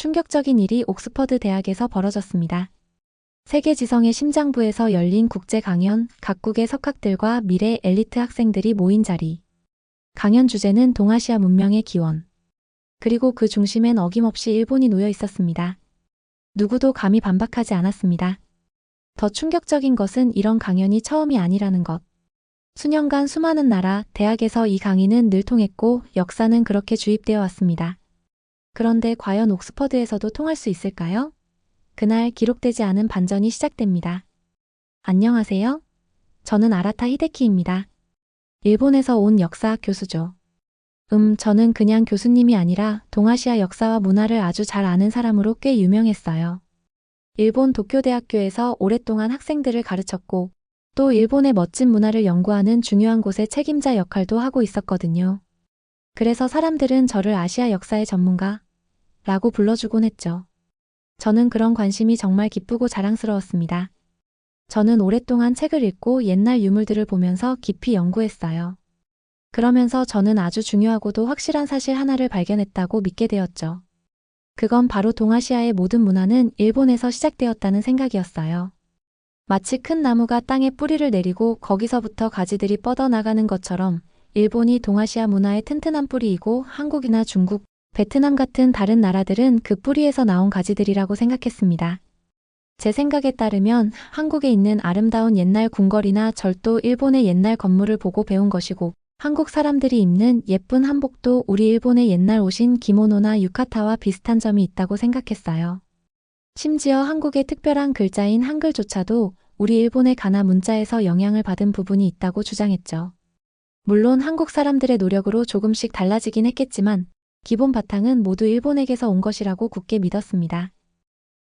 충격적인 일이 옥스퍼드 대학에서 벌어졌습니다. 세계 지성의 심장부에서 열린 국제 강연, 각국의 석학들과 미래 엘리트 학생들이 모인 자리. 강연 주제는 동아시아 문명의 기원. 그리고 그 중심엔 어김없이 일본이 놓여 있었습니다. 누구도 감히 반박하지 않았습니다. 더 충격적인 것은 이런 강연이 처음이 아니라는 것. 수년간 수많은 나라, 대학에서 이 강의는 늘 통했고 역사는 그렇게 주입되어 왔습니다. 그런데 과연 옥스퍼드에서도 통할 수 있을까요? 그날 기록되지 않은 반전이 시작됩니다. 안녕하세요. 저는 아라타 히데키입니다. 일본에서 온 역사 교수죠. 음, 저는 그냥 교수님이 아니라 동아시아 역사와 문화를 아주 잘 아는 사람으로 꽤 유명했어요. 일본 도쿄대학교에서 오랫동안 학생들을 가르쳤고, 또 일본의 멋진 문화를 연구하는 중요한 곳의 책임자 역할도 하고 있었거든요. 그래서 사람들은 저를 아시아 역사의 전문가 라고 불러주곤 했죠. 저는 그런 관심이 정말 기쁘고 자랑스러웠습니다. 저는 오랫동안 책을 읽고 옛날 유물들을 보면서 깊이 연구했어요. 그러면서 저는 아주 중요하고도 확실한 사실 하나를 발견했다고 믿게 되었죠. 그건 바로 동아시아의 모든 문화는 일본에서 시작되었다는 생각이었어요. 마치 큰 나무가 땅에 뿌리를 내리고 거기서부터 가지들이 뻗어나가는 것처럼 일본이 동아시아 문화의 튼튼한 뿌리이고 한국이나 중국, 베트남 같은 다른 나라들은 그 뿌리에서 나온 가지들이라고 생각했습니다. 제 생각에 따르면 한국에 있는 아름다운 옛날 궁궐이나 절도 일본의 옛날 건물을 보고 배운 것이고 한국 사람들이 입는 예쁜 한복도 우리 일본의 옛날 옷인 기모노나 유카타와 비슷한 점이 있다고 생각했어요. 심지어 한국의 특별한 글자인 한글조차도 우리 일본의 가나 문자에서 영향을 받은 부분이 있다고 주장했죠. 물론 한국 사람들의 노력으로 조금씩 달라지긴 했겠지만 기본 바탕은 모두 일본에게서 온 것이라고 굳게 믿었습니다.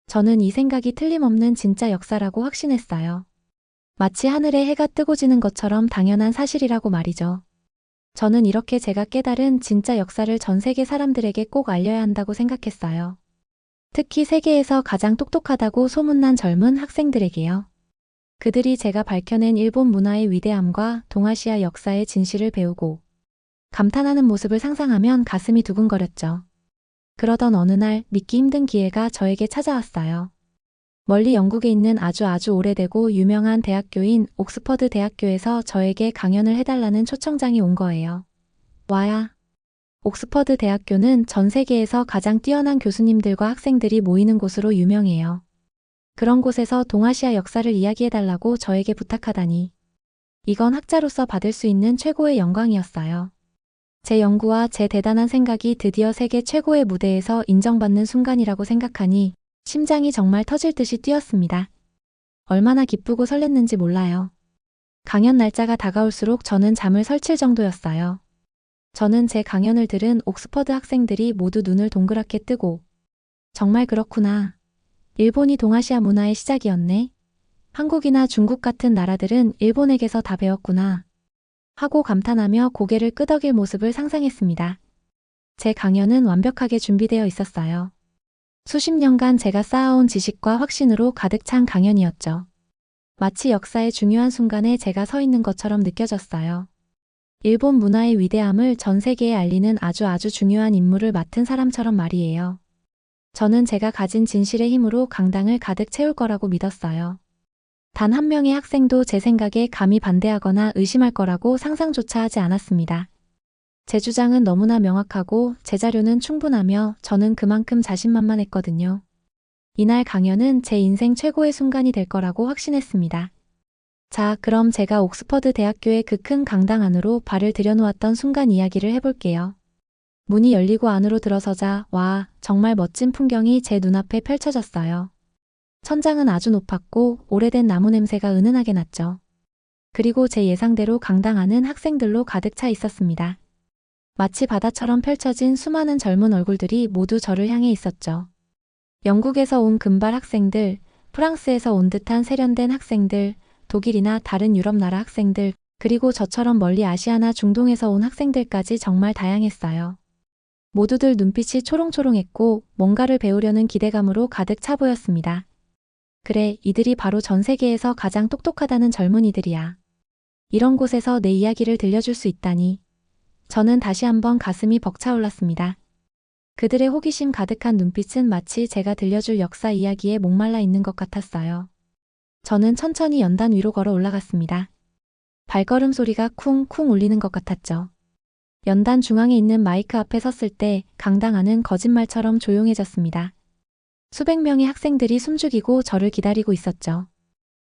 저는 이 생각이 틀림없는 진짜 역사라고 확신했어요. 마치 하늘에 해가 뜨고 지는 것처럼 당연한 사실이라고 말이죠. 저는 이렇게 제가 깨달은 진짜 역사를 전 세계 사람들에게 꼭 알려야 한다고 생각했어요. 특히 세계에서 가장 똑똑하다고 소문난 젊은 학생들에게요. 그들이 제가 밝혀낸 일본 문화의 위대함과 동아시아 역사의 진실을 배우고 감탄하는 모습을 상상하면 가슴이 두근거렸죠. 그러던 어느 날 믿기 힘든 기회가 저에게 찾아왔어요. 멀리 영국에 있는 아주 아주 오래되고 유명한 대학교인 옥스퍼드 대학교에서 저에게 강연을 해달라는 초청장이 온 거예요. 와야. 옥스퍼드 대학교는 전 세계에서 가장 뛰어난 교수님들과 학생들이 모이는 곳으로 유명해요. 그런 곳에서 동아시아 역사를 이야기해달라고 저에게 부탁하다니. 이건 학자로서 받을 수 있는 최고의 영광이었어요. 제 연구와 제 대단한 생각이 드디어 세계 최고의 무대에서 인정받는 순간이라고 생각하니 심장이 정말 터질 듯이 뛰었습니다. 얼마나 기쁘고 설렜는지 몰라요. 강연 날짜가 다가올수록 저는 잠을 설칠 정도였어요. 저는 제 강연을 들은 옥스퍼드 학생들이 모두 눈을 동그랗게 뜨고 정말 그렇구나. 일본이 동아시아 문화의 시작이었네. 한국이나 중국 같은 나라들은 일본에게서 다 배웠구나. 하고 감탄하며 고개를 끄덕일 모습을 상상했습니다. 제 강연은 완벽하게 준비되어 있었어요. 수십 년간 제가 쌓아온 지식과 확신으로 가득 찬 강연이었죠. 마치 역사의 중요한 순간에 제가 서 있는 것처럼 느껴졌어요. 일본 문화의 위대함을 전 세계에 알리는 아주 아주 중요한 임무를 맡은 사람처럼 말이에요. 저는 제가 가진 진실의 힘으로 강당을 가득 채울 거라고 믿었어요. 단 한 명의 학생도 제 생각에 감히 반대하거나 의심할 거라고 상상조차 하지 않았습니다. 제 주장은 너무나 명확하고 제 자료는 충분하며 저는 그만큼 자신만만했거든요. 이날 강연은 제 인생 최고의 순간이 될 거라고 확신했습니다. 자, 그럼 제가 옥스퍼드 대학교의 그 큰 강당 안으로 발을 들여놓았던 순간 이야기를 해볼게요. 문이 열리고 안으로 들어서자, 와, 정말 멋진 풍경이 제 눈앞에 펼쳐졌어요. 천장은 아주 높았고 오래된 나무 냄새가 은은하게 났죠. 그리고 제 예상대로 강당 안은 학생들로 가득 차 있었습니다. 마치 바다처럼 펼쳐진 수많은 젊은 얼굴들이 모두 저를 향해 있었죠. 영국에서 온 금발 학생들, 프랑스에서 온 듯한 세련된 학생들, 독일이나 다른 유럽 나라 학생들, 그리고 저처럼 멀리 아시아나 중동에서 온 학생들까지 정말 다양했어요. 모두들 눈빛이 초롱초롱했고 뭔가를 배우려는 기대감으로 가득 차 보였습니다. 그래, 이들이 바로 전 세계에서 가장 똑똑하다는 젊은이들이야. 이런 곳에서 내 이야기를 들려줄 수 있다니. 저는 다시 한번 가슴이 벅차올랐습니다. 그들의 호기심 가득한 눈빛은 마치 제가 들려줄 역사 이야기에 목말라 있는 것 같았어요. 저는 천천히 연단 위로 걸어 올라갔습니다. 발걸음 소리가 쿵쿵 울리는 것 같았죠. 연단 중앙에 있는 마이크 앞에 섰을 때 강당안은 거짓말처럼 조용해졌습니다. 수백 명의 학생들이 숨죽이고 저를 기다리고 있었죠.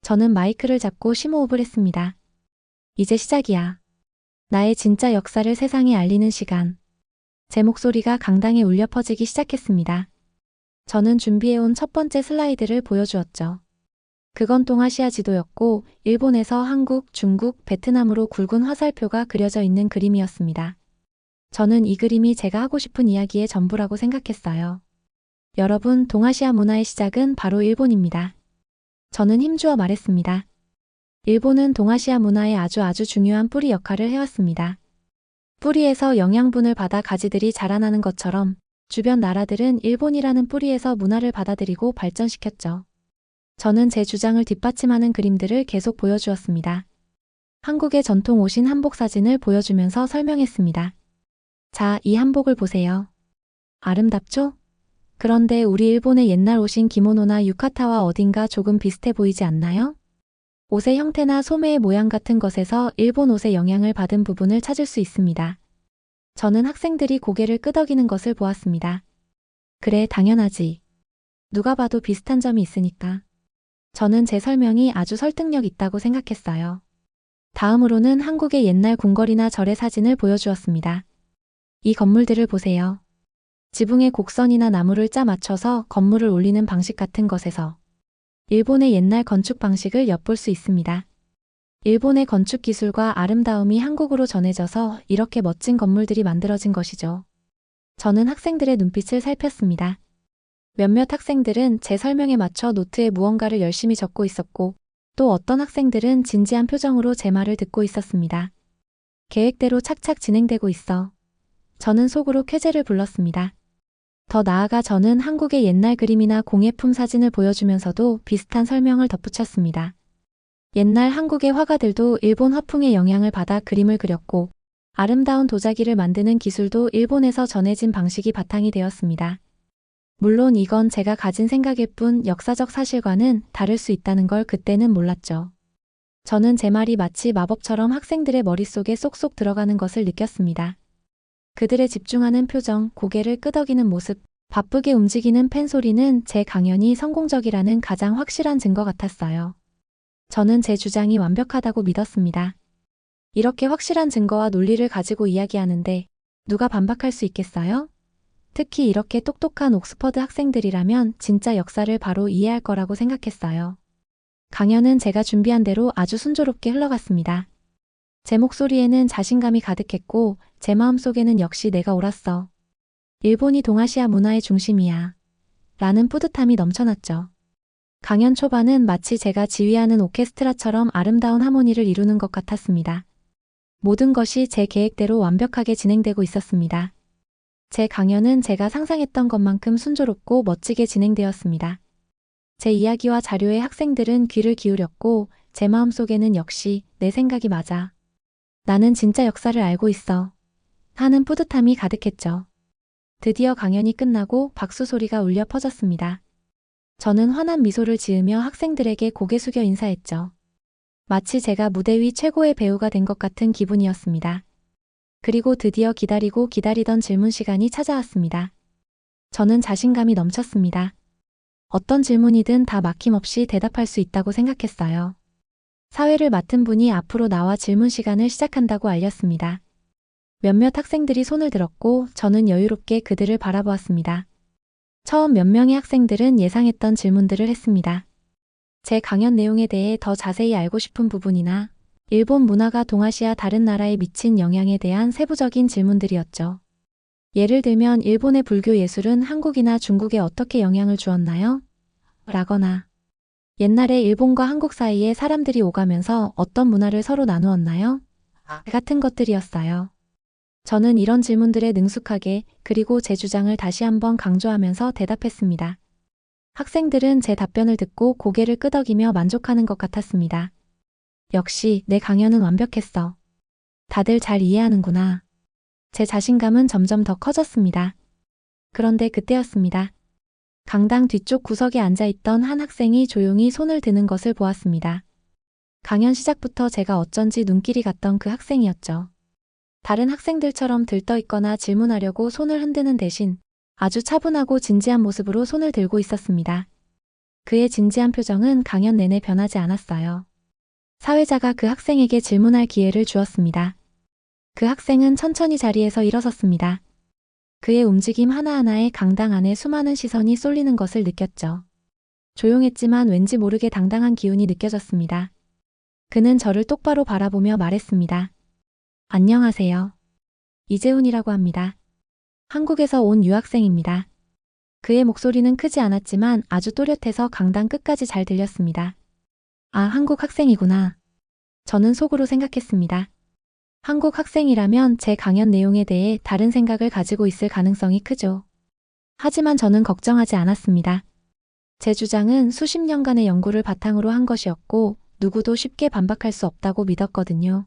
저는 마이크를 잡고 심호흡을 했습니다. 이제 시작이야. 나의 진짜 역사를 세상에 알리는 시간. 제 목소리가 강당에 울려 퍼지기 시작했습니다. 저는 준비해온 첫 번째 슬라이드를 보여주었죠. 그건 동아시아 지도였고, 일본에서 한국, 중국, 베트남으로 굵은 화살표가 그려져 있는 그림이었습니다. 저는 이 그림이 제가 하고 싶은 이야기의 전부라고 생각했어요. 여러분, 동아시아 문화의 시작은 바로 일본입니다. 저는 힘주어 말했습니다. 일본은 동아시아 문화의 아주 아주 중요한 뿌리 역할을 해왔습니다. 뿌리에서 영양분을 받아 가지들이 자라나는 것처럼 주변 나라들은 일본이라는 뿌리에서 문화를 받아들이고 발전시켰죠. 저는 제 주장을 뒷받침하는 그림들을 계속 보여주었습니다. 한국의 전통 옷인 한복 사진을 보여주면서 설명했습니다. 자, 이 한복을 보세요. 아름답죠? 그런데 우리 일본의 옛날 옷인 기모노나 유카타와 어딘가 조금 비슷해 보이지 않나요? 옷의 형태나 소매의 모양 같은 것에서 일본 옷의 영향을 받은 부분을 찾을 수 있습니다. 저는 학생들이 고개를 끄덕이는 것을 보았습니다. 그래, 당연하지. 누가 봐도 비슷한 점이 있으니까. 저는 제 설명이 아주 설득력 있다고 생각했어요. 다음으로는 한국의 옛날 궁궐이나 절의 사진을 보여주었습니다. 이 건물들을 보세요. 지붕에 곡선이나 나무를 짜 맞춰서 건물을 올리는 방식 같은 것에서 일본의 옛날 건축 방식을 엿볼 수 있습니다. 일본의 건축 기술과 아름다움이 한국으로 전해져서 이렇게 멋진 건물들이 만들어진 것이죠. 저는 학생들의 눈빛을 살폈습니다. 몇몇 학생들은 제 설명에 맞춰 노트에 무언가를 열심히 적고 있었고, 또 어떤 학생들은 진지한 표정으로 제 말을 듣고 있었습니다. 계획대로 착착 진행되고 있어. 저는 속으로 쾌재를 불렀습니다. 더 나아가 저는 한국의 옛날 그림이나 공예품 사진을 보여주면서도 비슷한 설명을 덧붙였습니다. 옛날 한국의 화가들도 일본 화풍의 영향을 받아 그림을 그렸고, 아름다운 도자기를 만드는 기술도 일본에서 전해진 방식이 바탕이 되었습니다. 물론 이건 제가 가진 생각일 뿐 역사적 사실과는 다를 수 있다는 걸 그때는 몰랐죠. 저는 제 말이 마치 마법처럼 학생들의 머릿속에 쏙쏙 들어가는 것을 느꼈습니다. 그들의 집중하는 표정, 고개를 끄덕이는 모습, 바쁘게 움직이는 펜 소리는 제 강연이 성공적이라는 가장 확실한 증거 같았어요. 저는 제 주장이 완벽하다고 믿었습니다. 이렇게 확실한 증거와 논리를 가지고 이야기하는데 누가 반박할 수 있겠어요? 특히 이렇게 똑똑한 옥스퍼드 학생들이라면 진짜 역사를 바로 이해할 거라고 생각했어요. 강연은 제가 준비한 대로 아주 순조롭게 흘러갔습니다. 제 목소리에는 자신감이 가득했고 제 마음속에는 역시 내가 옳았어. 일본이 동아시아 문화의 중심이야. 라는 뿌듯함이 넘쳐났죠. 강연 초반은 마치 제가 지휘하는 오케스트라처럼 아름다운 하모니를 이루는 것 같았습니다. 모든 것이 제 계획대로 완벽하게 진행되고 있었습니다. 제 강연은 제가 상상했던 것만큼 순조롭고 멋지게 진행되었습니다. 제 이야기와 자료에 학생들은 귀를 기울였고 제 마음속에는 역시 내 생각이 맞아. 나는 진짜 역사를 알고 있어. 하는 뿌듯함이 가득했죠. 드디어 강연이 끝나고 박수 소리가 울려 퍼졌습니다. 저는 환한 미소를 지으며 학생들에게 고개 숙여 인사했죠. 마치 제가 무대 위 최고의 배우가 된 것 같은 기분이었습니다. 그리고 드디어 기다리고 기다리던 질문 시간이 찾아왔습니다. 저는 자신감이 넘쳤습니다. 어떤 질문이든 다 막힘없이 대답할 수 있다고 생각했어요. 사회를 맡은 분이 앞으로 나와 질문 시간을 시작한다고 알렸습니다. 몇몇 학생들이 손을 들었고 저는 여유롭게 그들을 바라보았습니다. 처음 몇 명의 학생들은 예상했던 질문들을 했습니다. 제 강연 내용에 대해 더 자세히 알고 싶은 부분이나 일본 문화가 동아시아 다른 나라에 미친 영향에 대한 세부적인 질문들이었죠. 예를 들면 일본의 불교 예술은 한국이나 중국에 어떻게 영향을 주었나요? 라거나 옛날에 일본과 한국 사이에 사람들이 오가면서 어떤 문화를 서로 나누었나요? 같은 것들이었어요. 저는 이런 질문들에 능숙하게 그리고 제 주장을 다시 한번 강조하면서 대답했습니다. 학생들은 제 답변을 듣고 고개를 끄덕이며 만족하는 것 같았습니다. 역시 내 강연은 완벽했어. 다들 잘 이해하는구나. 제 자신감은 점점 더 커졌습니다. 그런데 그때였습니다. 강당 뒤쪽 구석에 앉아있던 한 학생이 조용히 손을 드는 것을 보았습니다. 강연 시작부터 제가 어쩐지 눈길이 갔던 그 학생이었죠. 다른 학생들처럼 들떠 있거나 질문하려고 손을 흔드는 대신 아주 차분하고 진지한 모습으로 손을 들고 있었습니다. 그의 진지한 표정은 강연 내내 변하지 않았어요. 사회자가 그 학생에게 질문할 기회를 주었습니다. 그 학생은 천천히 자리에서 일어섰습니다. 그의 움직임 하나하나에 강당 안에 수많은 시선이 쏠리는 것을 느꼈죠. 조용했지만 왠지 모르게 당당한 기운이 느껴졌습니다. 그는 저를 똑바로 바라보며 말했습니다. 안녕하세요. 이재훈이라고 합니다. 한국에서 온 유학생입니다. 그의 목소리는 크지 않았지만 아주 또렷해서 강당 끝까지 잘 들렸습니다. 아, 한국 학생이구나. 저는 속으로 생각했습니다. 한국 학생이라면 제 강연 내용에 대해 다른 생각을 가지고 있을 가능성이 크죠. 하지만 저는 걱정하지 않았습니다. 제 주장은 수십 년간의 연구를 바탕으로 한 것이었고 누구도 쉽게 반박할 수 없다고 믿었거든요.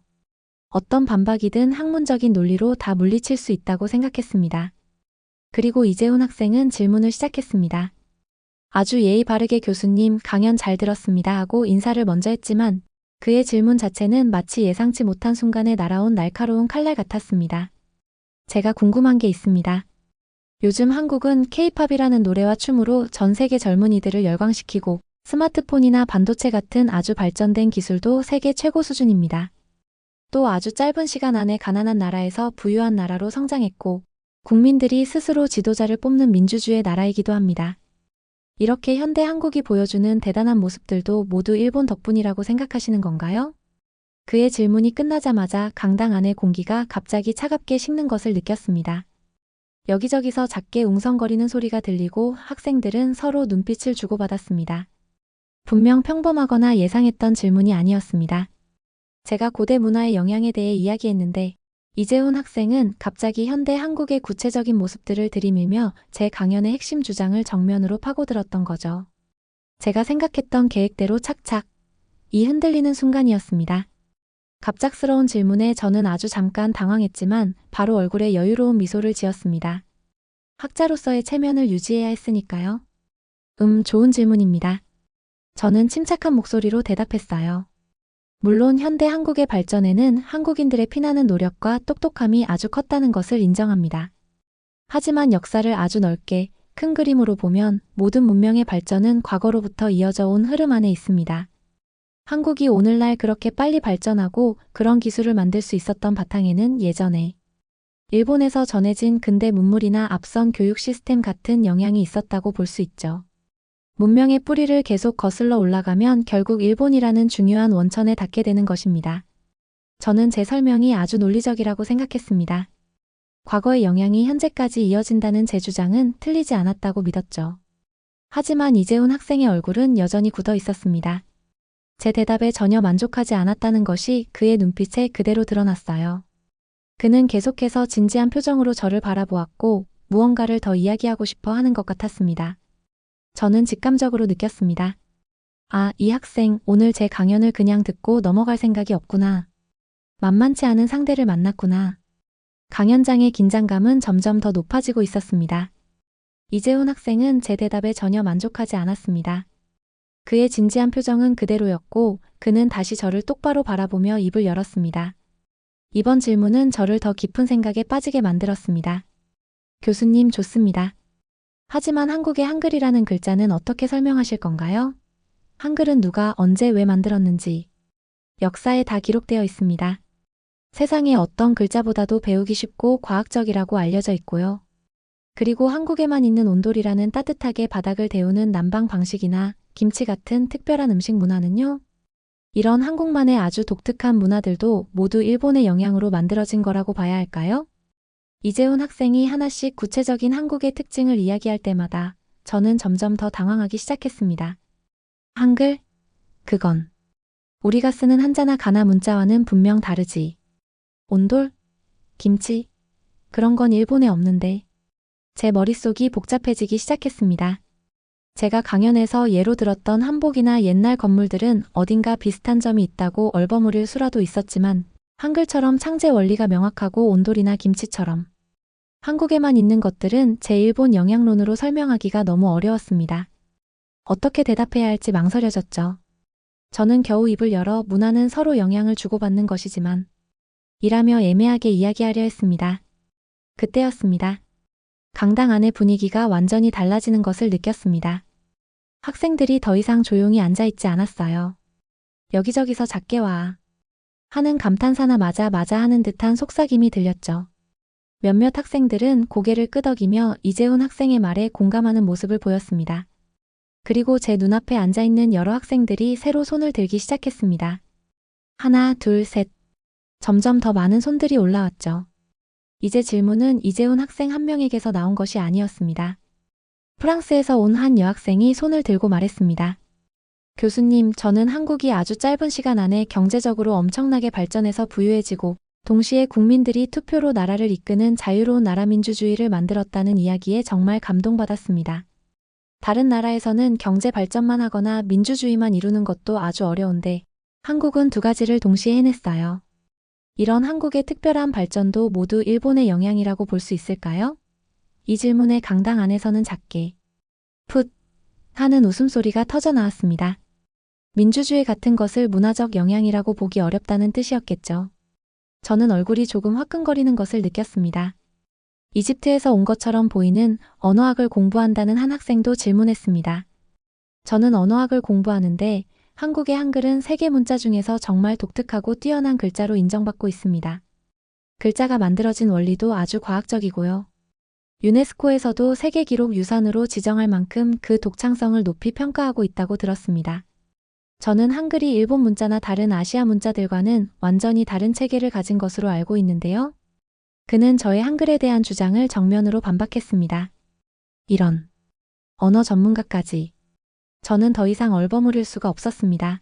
어떤 반박이든 학문적인 논리로 다 물리칠 수 있다고 생각했습니다. 그리고 이재훈 학생은 질문을 시작했습니다. 아주 예의 바르게 교수님 강연 잘 들었습니다 하고 인사를 먼저 했지만 그의 질문 자체는 마치 예상치 못한 순간에 날아온 날카로운 칼날 같았습니다. 제가 궁금한 게 있습니다. 요즘 한국은 케이팝이라는 노래와 춤으로 전 세계 젊은이들을 열광시키고 스마트폰이나 반도체 같은 아주 발전된 기술도 세계 최고 수준입니다. 또 아주 짧은 시간 안에 가난한 나라에서 부유한 나라로 성장했고 국민들이 스스로 지도자를 뽑는 민주주의 나라이기도 합니다. 이렇게 현대 한국이 보여주는 대단한 모습들도 모두 일본 덕분이라고 생각하시는 건가요? 그의 질문이 끝나자마자 강당 안의 공기가 갑자기 차갑게 식는 것을 느꼈습니다. 여기저기서 작게 웅성거리는 소리가 들리고 학생들은 서로 눈빛을 주고받았습니다. 분명 평범하거나 예상했던 질문이 아니었습니다. 제가 고대 문화의 영향에 대해 이야기했는데 이재훈 학생은 갑자기 현대 한국의 구체적인 모습들을 들이밀며 제 강연의 핵심 주장을 정면으로 파고들었던 거죠. 제가 생각했던 계획대로 착착. 이 흔들리는 순간이었습니다. 갑작스러운 질문에 저는 아주 잠깐 당황했지만 바로 얼굴에 여유로운 미소를 지었습니다. 학자로서의 체면을 유지해야 했으니까요. 음, 좋은 질문입니다. 저는 침착한 목소리로 대답했어요. 물론 현대 한국의 발전에는 한국인들의 피나는 노력과 똑똑함이 아주 컸다는 것을 인정합니다. 하지만 역사를 아주 넓게 큰 그림으로 보면 모든 문명의 발전은 과거로부터 이어져 온 흐름 안에 있습니다. 한국이 오늘날 그렇게 빨리 발전하고 그런 기술을 만들 수 있었던 바탕에는 예전에 일본에서 전해진 근대 문물이나 앞선 교육 시스템 같은 영향이 있었다고 볼 수 있죠. 문명의 뿌리를 계속 거슬러 올라가면 결국 일본이라는 중요한 원천에 닿게 되는 것입니다. 저는 제 설명이 아주 논리적이라고 생각했습니다. 과거의 영향이 현재까지 이어진다는 제 주장은 틀리지 않았다고 믿었죠. 하지만 이재훈 학생의 얼굴은 여전히 굳어 있었습니다. 제 대답에 전혀 만족하지 않았다는 것이 그의 눈빛에 그대로 드러났어요. 그는 계속해서 진지한 표정으로 저를 바라보았고 무언가를 더 이야기하고 싶어 하는 것 같았습니다. 저는 직감적으로 느꼈습니다. 아, 이 학생 오늘 제 강연을 그냥 듣고 넘어갈 생각이 없구나. 만만치 않은 상대를 만났구나. 강연장의 긴장감은 점점 더 높아지고 있었습니다. 이재훈 학생은 제 대답에 전혀 만족하지 않았습니다. 그의 진지한 표정은 그대로였고 그는 다시 저를 똑바로 바라보며 입을 열었습니다. 이번 질문은 저를 더 깊은 생각에 빠지게 만들었습니다. 교수님 좋습니다. 하지만 한국의 한글이라는 글자는 어떻게 설명하실 건가요? 한글은 누가 언제 왜 만들었는지 역사에 다 기록되어 있습니다. 세상의 어떤 글자보다도 배우기 쉽고 과학적이라고 알려져 있고요. 그리고 한국에만 있는 온돌이라는 따뜻하게 바닥을 데우는 난방 방식이나 김치 같은 특별한 음식 문화는요. 이런 한국만의 아주 독특한 문화들도 모두 일본의 영향으로 만들어진 거라고 봐야 할까요? 이재훈 학생이 하나씩 구체적인 한국의 특징을 이야기할 때마다 저는 점점 더 당황하기 시작했습니다. 한글? 그건. 우리가 쓰는 한자나 가나 문자와는 분명 다르지. 온돌? 김치? 그런 건 일본에 없는데. 제 머릿속이 복잡해지기 시작했습니다. 제가 강연에서 예로 들었던 한복이나 옛날 건물들은 어딘가 비슷한 점이 있다고 얼버무릴 수라도 있었지만 한글처럼 창제 원리가 명확하고 온돌이나 김치처럼 한국에만 있는 것들은 제 일본 영향론으로 설명하기가 너무 어려웠습니다. 어떻게 대답해야 할지 망설여졌죠. 저는 겨우 입을 열어 문화는 서로 영향을 주고받는 것이지만 이라며 애매하게 이야기하려 했습니다. 그때였습니다. 강당 안의 분위기가 완전히 달라지는 것을 느꼈습니다. 학생들이 더 이상 조용히 앉아있지 않았어요. 여기저기서 작게 와. 하는 감탄사나 맞아 맞아 하는 듯한 속삭임이 들렸죠. 몇몇 학생들은 고개를 끄덕이며 이재훈 학생의 말에 공감하는 모습을 보였습니다. 그리고 제 눈앞에 앉아있는 여러 학생들이 새로 손을 들기 시작했습니다. 하나, 둘, 셋. 점점 더 많은 손들이 올라왔죠. 이제 질문은 이재훈 학생 한 명에게서 나온 것이 아니었습니다. 프랑스에서 온 한 여학생이 손을 들고 말했습니다. 교수님, 저는 한국이 아주 짧은 시간 안에 경제적으로 엄청나게 발전해서 부유해지고 동시에 국민들이 투표로 나라를 이끄는 자유로운 나라 민주주의를 만들었다는 이야기에 정말 감동받았습니다. 다른 나라에서는 경제 발전만 하거나 민주주의만 이루는 것도 아주 어려운데 한국은 두 가지를 동시에 해냈어요. 이런 한국의 특별한 발전도 모두 일본의 영향이라고 볼 수 있을까요? 이 질문에 강당 안에서는 작게 풋 하는 웃음소리가 터져 나왔습니다. 민주주의 같은 것을 문화적 영향이라고 보기 어렵다는 뜻이었겠죠. 저는 얼굴이 조금 화끈거리는 것을 느꼈습니다. 이집트에서 온 것처럼 보이는 언어학을 공부한다는 한 학생도 질문했습니다. 저는 언어학을 공부하는데 한국의 한글은 세계 문자 중에서 정말 독특하고 뛰어난 글자로 인정받고 있습니다. 글자가 만들어진 원리도 아주 과학적이고요. 유네스코에서도 세계 기록 유산으로 지정할 만큼 그 독창성을 높이 평가하고 있다고 들었습니다. 저는 한글이 일본 문자나 다른 아시아 문자들과는 완전히 다른 체계를 가진 것으로 알고 있는데요. 그는 저의 한글에 대한 주장을 정면으로 반박했습니다. 이런 언어 전문가까지 저는 더 이상 얼버무릴 수가 없었습니다.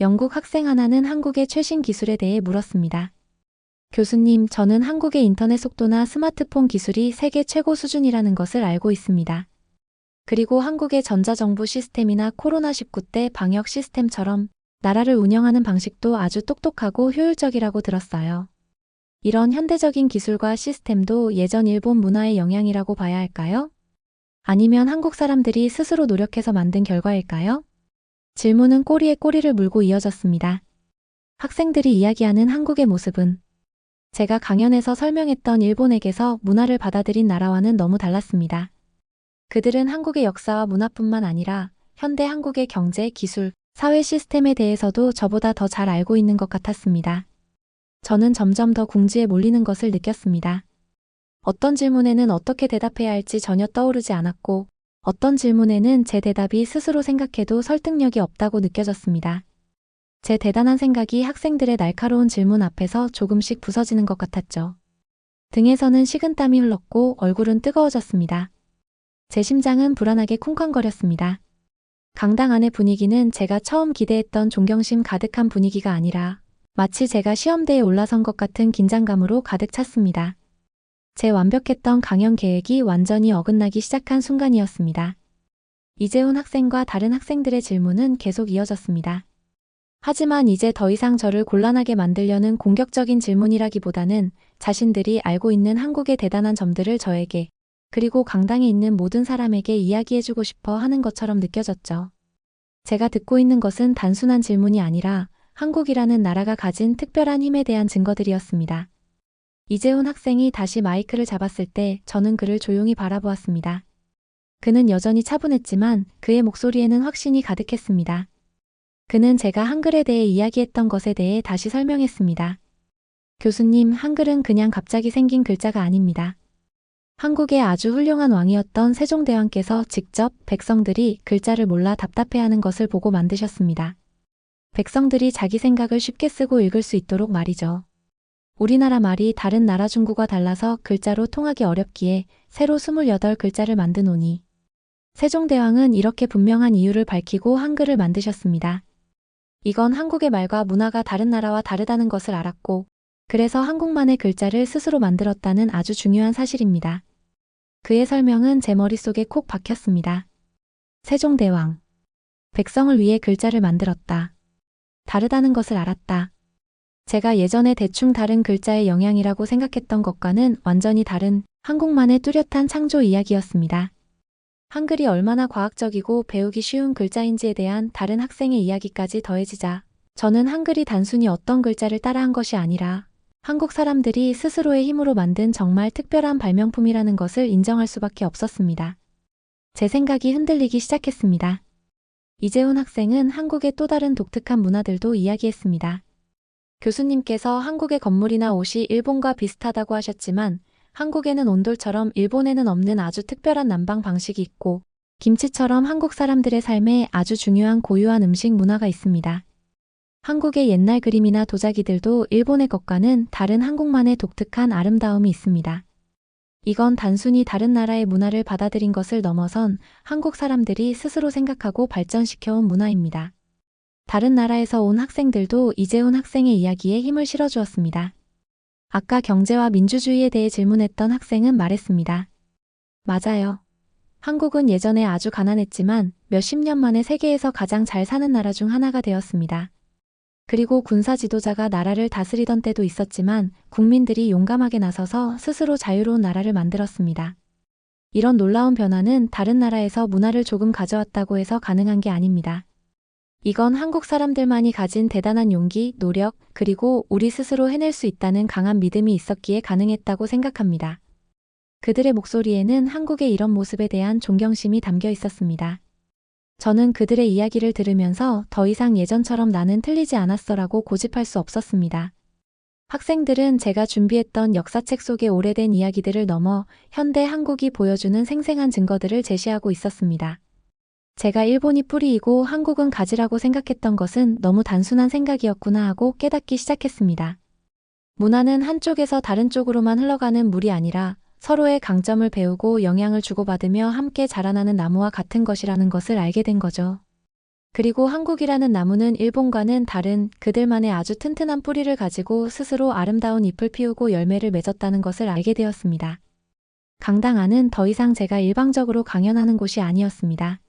영국 학생 하나는 한국의 최신 기술에 대해 물었습니다. 교수님, 저는 한국의 인터넷 속도나 스마트폰 기술이 세계 최고 수준이라는 것을 알고 있습니다. 그리고 한국의 전자정부 시스템이나 코로나19 때 방역 시스템처럼 나라를 운영하는 방식도 아주 똑똑하고 효율적이라고 들었어요. 이런 현대적인 기술과 시스템도 예전 일본 문화의 영향이라고 봐야 할까요? 아니면 한국 사람들이 스스로 노력해서 만든 결과일까요? 질문은 꼬리에 꼬리를 물고 이어졌습니다. 학생들이 이야기하는 한국의 모습은 제가 강연에서 설명했던 일본에게서 문화를 받아들인 나라와는 너무 달랐습니다. 그들은 한국의 역사와 문화뿐만 아니라 현대 한국의 경제, 기술, 사회 시스템에 대해서도 저보다 더 잘 알고 있는 것 같았습니다. 저는 점점 더 궁지에 몰리는 것을 느꼈습니다. 어떤 질문에는 어떻게 대답해야 할지 전혀 떠오르지 않았고, 어떤 질문에는 제 대답이 스스로 생각해도 설득력이 없다고 느껴졌습니다. 제 대단한 생각이 학생들의 날카로운 질문 앞에서 조금씩 부서지는 것 같았죠. 등에서는 식은땀이 흘렀고 얼굴은 뜨거워졌습니다. 제 심장은 불안하게 쿵쾅거렸습니다. 강당 안의 분위기는 제가 처음 기대했던 존경심 가득한 분위기가 아니라 마치 제가 시험대에 올라선 것 같은 긴장감으로 가득 찼습니다. 제 완벽했던 강연 계획이 완전히 어긋나기 시작한 순간이었습니다. 이재훈 학생과 다른 학생들의 질문은 계속 이어졌습니다. 하지만 이제 더 이상 저를 곤란하게 만들려는 공격적인 질문이라기보다는 자신들이 알고 있는 한국의 대단한 점들을 저에게 그리고 강당에 있는 모든 사람에게 이야기해주고 싶어 하는 것처럼 느껴졌죠. 제가 듣고 있는 것은 단순한 질문이 아니라 한국이라는 나라가 가진 특별한 힘에 대한 증거들이었습니다. 이재훈 학생이 다시 마이크를 잡았을 때 저는 그를 조용히 바라보았습니다. 그는 여전히 차분했지만 그의 목소리에는 확신이 가득했습니다. 그는 제가 한글에 대해 이야기했던 것에 대해 다시 설명했습니다. 교수님, 한글은 그냥 갑자기 생긴 글자가 아닙니다. 한국의 아주 훌륭한 왕이었던 세종대왕께서 직접 백성들이 글자를 몰라 답답해하는 것을 보고 만드셨습니다. 백성들이 자기 생각을 쉽게 쓰고 읽을 수 있도록 말이죠. 우리나라 말이 다른 나라 중국과 달라서 글자로 통하기 어렵기에 새로 28글자를 만드노니 세종대왕은 이렇게 분명한 이유를 밝히고 한글을 만드셨습니다. 이건 한국의 말과 문화가 다른 나라와 다르다는 것을 알았고, 그래서 한국만의 글자를 스스로 만들었다는 아주 중요한 사실입니다. 그의 설명은 제 머릿속에 콕 박혔습니다. 세종대왕. 백성을 위해 글자를 만들었다. 다르다는 것을 알았다. 제가 예전에 대충 다른 글자의 영향이라고 생각했던 것과는 완전히 다른 한국만의 뚜렷한 창조 이야기였습니다. 한글이 얼마나 과학적이고 배우기 쉬운 글자인지에 대한 다른 학생의 이야기까지 더해지자 저는 한글이 단순히 어떤 글자를 따라한 것이 아니라 한국 사람들이 스스로의 힘으로 만든 정말 특별한 발명품이라는 것을 인정할 수밖에 없었습니다. 제 생각이 흔들리기 시작했습니다. 이재훈 학생은 한국의 또 다른 독특한 문화들도 이야기했습니다. 교수님께서 한국의 건물이나 옷이 일본과 비슷하다고 하셨지만 한국에는 온돌처럼 일본에는 없는 아주 특별한 난방 방식이 있고 김치처럼 한국 사람들의 삶에 아주 중요한 고유한 음식 문화가 있습니다. 한국의 옛날 그림이나 도자기들도 일본의 것과는 다른 한국만의 독특한 아름다움이 있습니다. 이건 단순히 다른 나라의 문화를 받아들인 것을 넘어선 한국 사람들이 스스로 생각하고 발전시켜온 문화입니다. 다른 나라에서 온 학생들도 이재훈 학생의 이야기에 힘을 실어주었습니다. 아까 경제와 민주주의에 대해 질문했던 학생은 말했습니다. 맞아요. 한국은 예전에 아주 가난했지만 몇십 년 만에 세계에서 가장 잘 사는 나라 중 하나가 되었습니다. 그리고 군사 지도자가 나라를 다스리던 때도 있었지만 국민들이 용감하게 나서서 스스로 자유로운 나라를 만들었습니다. 이런 놀라운 변화는 다른 나라에서 문화를 조금 가져왔다고 해서 가능한 게 아닙니다. 이건 한국 사람들만이 가진 대단한 용기, 노력, 그리고 우리 스스로 해낼 수 있다는 강한 믿음이 있었기에 가능했다고 생각합니다. 그들의 목소리에는 한국의 이런 모습에 대한 존경심이 담겨 있었습니다. 저는 그들의 이야기를 들으면서 더 이상 예전처럼 나는 틀리지 않았어라고 고집할 수 없었습니다. 학생들은 제가 준비했던 역사책 속의 오래된 이야기들을 넘어 현대 한국이 보여주는 생생한 증거들을 제시하고 있었습니다. 제가 일본이 뿌리이고 한국은 가지라고 생각했던 것은 너무 단순한 생각이었구나 하고 깨닫기 시작했습니다. 문화는 한쪽에서 다른 쪽으로만 흘러가는 물이 아니라 서로의 강점을 배우고 영향을 주고받으며 함께 자라나는 나무와 같은 것이라는 것을 알게 된 거죠. 그리고 한국이라는 나무는 일본과는 다른 그들만의 아주 튼튼한 뿌리를 가지고 스스로 아름다운 잎을 피우고 열매를 맺었다는 것을 알게 되었습니다. 강당 안은 더 이상 제가 일방적으로 강연하는 곳이 아니었습니다.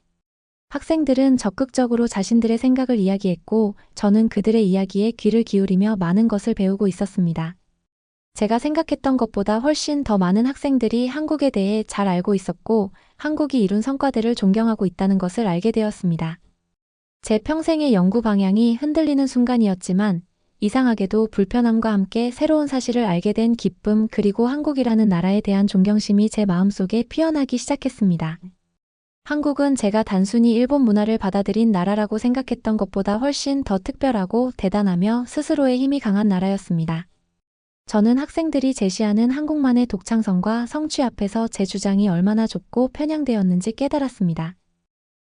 학생들은 적극적으로 자신들의 생각을 이야기했고 저는 그들의 이야기에 귀를 기울이며 많은 것을 배우고 있었습니다. 제가 생각했던 것보다 훨씬 더 많은 학생들이 한국에 대해 잘 알고 있었고 한국이 이룬 성과들을 존경하고 있다는 것을 알게 되었습니다. 제 평생의 연구 방향이 흔들리는 순간이었지만 이상하게도 불편함과 함께 새로운 사실을 알게 된 기쁨 그리고 한국이라는 나라에 대한 존경심이 제 마음속에 피어나기 시작했습니다. 한국은 제가 단순히 일본 문화를 받아들인 나라라고 생각했던 것보다 훨씬 더 특별하고 대단하며 스스로의 힘이 강한 나라였습니다. 저는 학생들이 제시하는 한국만의 독창성과 성취 앞에서 제 주장이 얼마나 좁고 편향되었는지 깨달았습니다.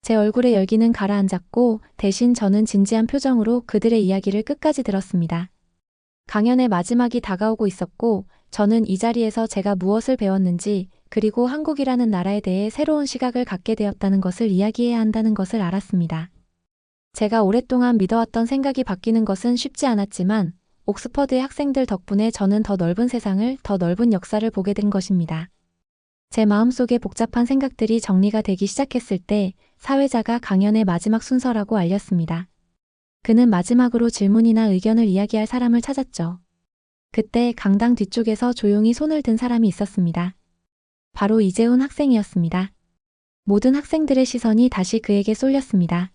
제 얼굴의 열기는 가라앉았고 대신 저는 진지한 표정으로 그들의 이야기를 끝까지 들었습니다. 강연의 마지막이 다가오고 있었고 저는 이 자리에서 제가 무엇을 배웠는지 그리고 한국이라는 나라에 대해 새로운 시각을 갖게 되었다는 것을 이야기해야 한다는 것을 알았습니다. 제가 오랫동안 믿어왔던 생각이 바뀌는 것은 쉽지 않았지만 옥스퍼드의 학생들 덕분에 저는 더 넓은 세상을, 더 넓은 역사를 보게 된 것입니다. 제 마음속에 복잡한 생각들이 정리가 되기 시작했을 때 사회자가 강연의 마지막 순서라고 알렸습니다. 그는 마지막으로 질문이나 의견을 이야기할 사람을 찾았죠. 그때 강당 뒤쪽에서 조용히 손을 든 사람이 있었습니다. 바로 이재훈 학생이었습니다. 모든 학생들의 시선이 다시 그에게 쏠렸습니다.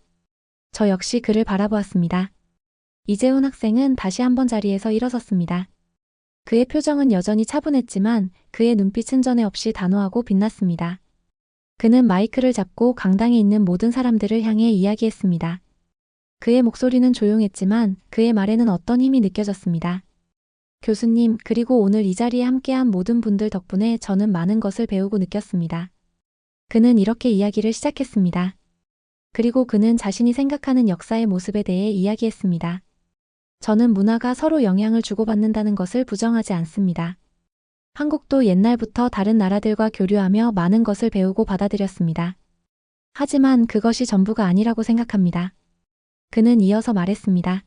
저 역시 그를 바라보았습니다. 이재훈 학생은 다시 한번 자리에서 일어섰습니다. 그의 표정은 여전히 차분했지만 그의 눈빛은 전에 없이 단호하고 빛났습니다. 그는 마이크를 잡고 강당에 있는 모든 사람들을 향해 이야기했습니다. 그의 목소리는 조용했지만 그의 말에는 어떤 힘이 느껴졌습니다. 교수님, 그리고 오늘 이 자리에 함께한 모든 분들 덕분에 저는 많은 것을 배우고 느꼈습니다. 그는 이렇게 이야기를 시작했습니다. 그리고 그는 자신이 생각하는 역사의 모습에 대해 이야기했습니다. 저는 문화가 서로 영향을 주고받는다는 것을 부정하지 않습니다. 한국도 옛날부터 다른 나라들과 교류하며 많은 것을 배우고 받아들였습니다. 하지만 그것이 전부가 아니라고 생각합니다. 그는 이어서 말했습니다.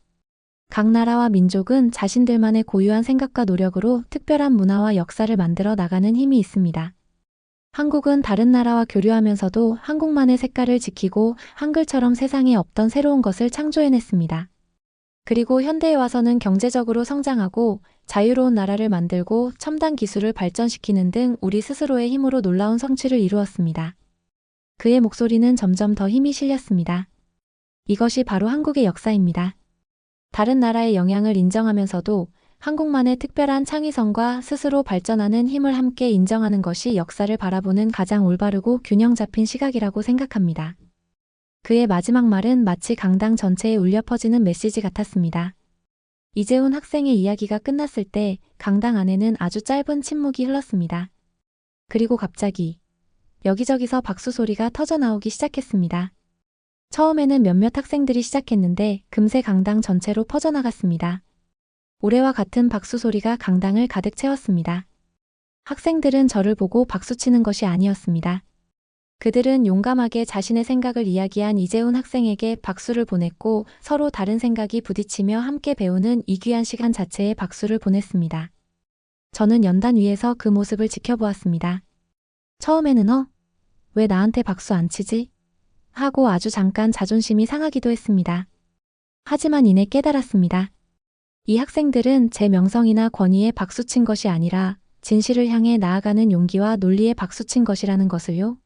각 나라와 민족은 자신들만의 고유한 생각과 노력으로 특별한 문화와 역사를 만들어 나가는 힘이 있습니다. 한국은 다른 나라와 교류하면서도 한국만의 색깔을 지키고 한글처럼 세상에 없던 새로운 것을 창조해냈습니다. 그리고 현대에 와서는 경제적으로 성장하고 자유로운 나라를 만들고 첨단 기술을 발전시키는 등 우리 스스로의 힘으로 놀라운 성취를 이루었습니다. 그의 목소리는 점점 더 힘이 실렸습니다. 이것이 바로 한국의 역사입니다. 다른 나라의 영향을 인정하면서도 한국만의 특별한 창의성과 스스로 발전하는 힘을 함께 인정하는 것이 역사를 바라보는 가장 올바르고 균형 잡힌 시각이라고 생각합니다. 그의 마지막 말은 마치 강당 전체에 울려 퍼지는 메시지 같았습니다. 이재훈 학생의 이야기가 끝났을 때 강당 안에는 아주 짧은 침묵이 흘렀습니다. 그리고 갑자기 여기저기서 박수 소리가 터져 나오기 시작했습니다. 처음에는 몇몇 학생들이 시작했는데 금세 강당 전체로 퍼져나갔습니다. 올해와 같은 박수 소리가 강당을 가득 채웠습니다. 학생들은 저를 보고 박수치는 것이 아니었습니다. 그들은 용감하게 자신의 생각을 이야기한 이재훈 학생에게 박수를 보냈고 서로 다른 생각이 부딪히며 함께 배우는 이 귀한 시간 자체에 박수를 보냈습니다. 저는 연단 위에서 그 모습을 지켜보았습니다. 처음에는 어? 왜 나한테 박수 안 치지? 하고 아주 잠깐 자존심이 상하기도 했습니다. 하지만 이내 깨달았습니다. 이 학생들은 제 명성이나 권위에 박수친 것이 아니라 진실을 향해 나아가는 용기와 논리에 박수친 것이라는 것을요.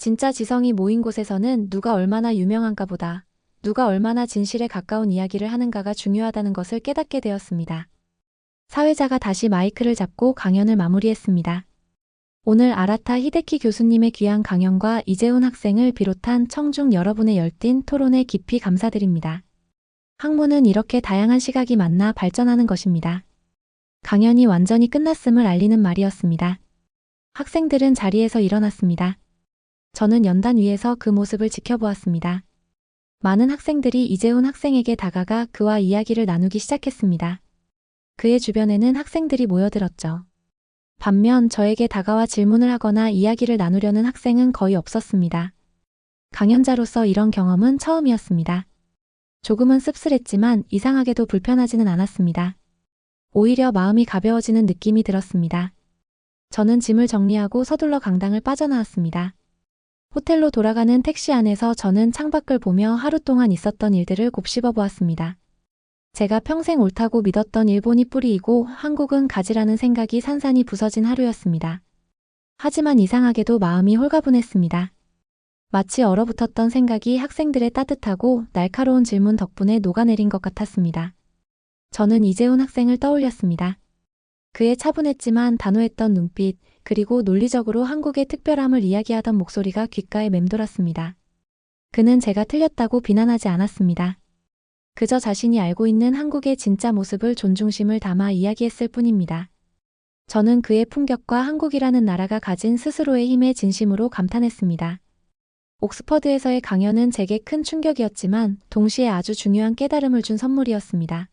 진짜 지성이 모인 곳에서는 누가 얼마나 유명한가 보다 누가 얼마나 진실에 가까운 이야기를 하는가가 중요하다는 것을 깨닫게 되었습니다. 사회자가 다시 마이크를 잡고 강연을 마무리했습니다. 오늘 아라타 히데키 교수님의 귀한 강연과 이재훈 학생을 비롯한 청중 여러분의 열띤 토론에 깊이 감사드립니다. 학문은 이렇게 다양한 시각이 만나 발전하는 것입니다. 강연이 완전히 끝났음을 알리는 말이었습니다. 학생들은 자리에서 일어났습니다. 저는 연단 위에서 그 모습을 지켜보았습니다. 많은 학생들이 이재훈 학생에게 다가가 그와 이야기를 나누기 시작했습니다. 그의 주변에는 학생들이 모여들었죠. 반면 저에게 다가와 질문을 하거나 이야기를 나누려는 학생은 거의 없었습니다. 강연자로서 이런 경험은 처음이었습니다. 조금은 씁쓸했지만 이상하게도 불편하지는 않았습니다. 오히려 마음이 가벼워지는 느낌이 들었습니다. 저는 짐을 정리하고 서둘러 강당을 빠져나왔습니다. 호텔로 돌아가는 택시 안에서 저는 창밖을 보며 하루 동안 있었던 일들을 곱씹어 보았습니다. 제가 평생 옳다고 믿었던 일본이 뿌리이고 한국은 가지라는 생각이 산산이 부서진 하루였습니다. 하지만 이상하게도 마음이 홀가분했습니다. 마치 얼어붙었던 생각이 학생들의 따뜻하고 날카로운 질문 덕분에 녹아내린 것 같았습니다. 저는 이재훈 학생을 떠올렸습니다. 그의 차분했지만 단호했던 눈빛, 그리고 논리적으로 한국의 특별함을 이야기하던 목소리가 귓가에 맴돌았습니다. 그는 제가 틀렸다고 비난하지 않았습니다. 그저 자신이 알고 있는 한국의 진짜 모습을 존중심을 담아 이야기했을 뿐입니다. 저는 그의 품격과 한국이라는 나라가 가진 스스로의 힘에 진심으로 감탄했습니다. 옥스퍼드에서의 강연은 제게 큰 충격이었지만 동시에 아주 중요한 깨달음을 준 선물이었습니다.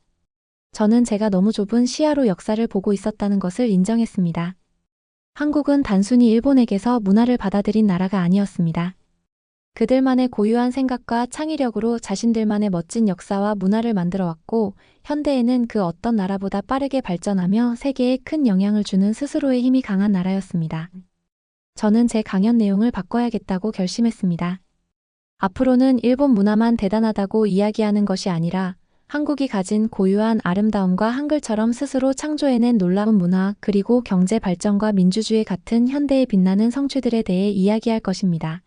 저는 제가 너무 좁은 시야로 역사를 보고 있었다는 것을 인정했습니다. 한국은 단순히 일본에게서 문화를 받아들인 나라가 아니었습니다. 그들만의 고유한 생각과 창의력으로 자신들만의 멋진 역사와 문화를 만들어 왔고, 현대에는 그 어떤 나라보다 빠르게 발전하며 세계에 큰 영향을 주는 스스로의 힘이 강한 나라였습니다. 저는 제 강연 내용을 바꿔야겠다고 결심했습니다. 앞으로는 일본 문화만 대단하다고 이야기하는 것이 아니라 한국이 가진 고유한 아름다움과 한글처럼 스스로 창조해낸 놀라운 문화 그리고 경제 발전과 민주주의 같은 현대에 빛나는 성취들에 대해 이야기할 것입니다.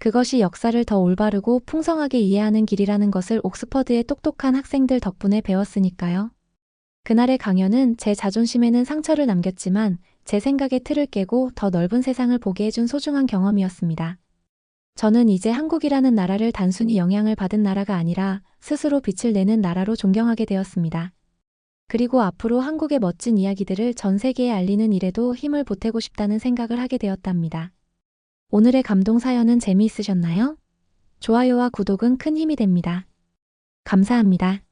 그것이 역사를 더 올바르고 풍성하게 이해하는 길이라는 것을 옥스퍼드의 똑똑한 학생들 덕분에 배웠으니까요. 그날의 강연은 제 자존심에는 상처를 남겼지만 제 생각의 틀을 깨고 더 넓은 세상을 보게 해준 소중한 경험이었습니다. 저는 이제 한국이라는 나라를 단순히 영향을 받은 나라가 아니라 스스로 빛을 내는 나라로 존경하게 되었습니다. 그리고 앞으로 한국의 멋진 이야기들을 전 세계에 알리는 일에도 힘을 보태고 싶다는 생각을 하게 되었답니다. 오늘의 감동 사연은 재미있으셨나요? 좋아요와 구독은 큰 힘이 됩니다. 감사합니다.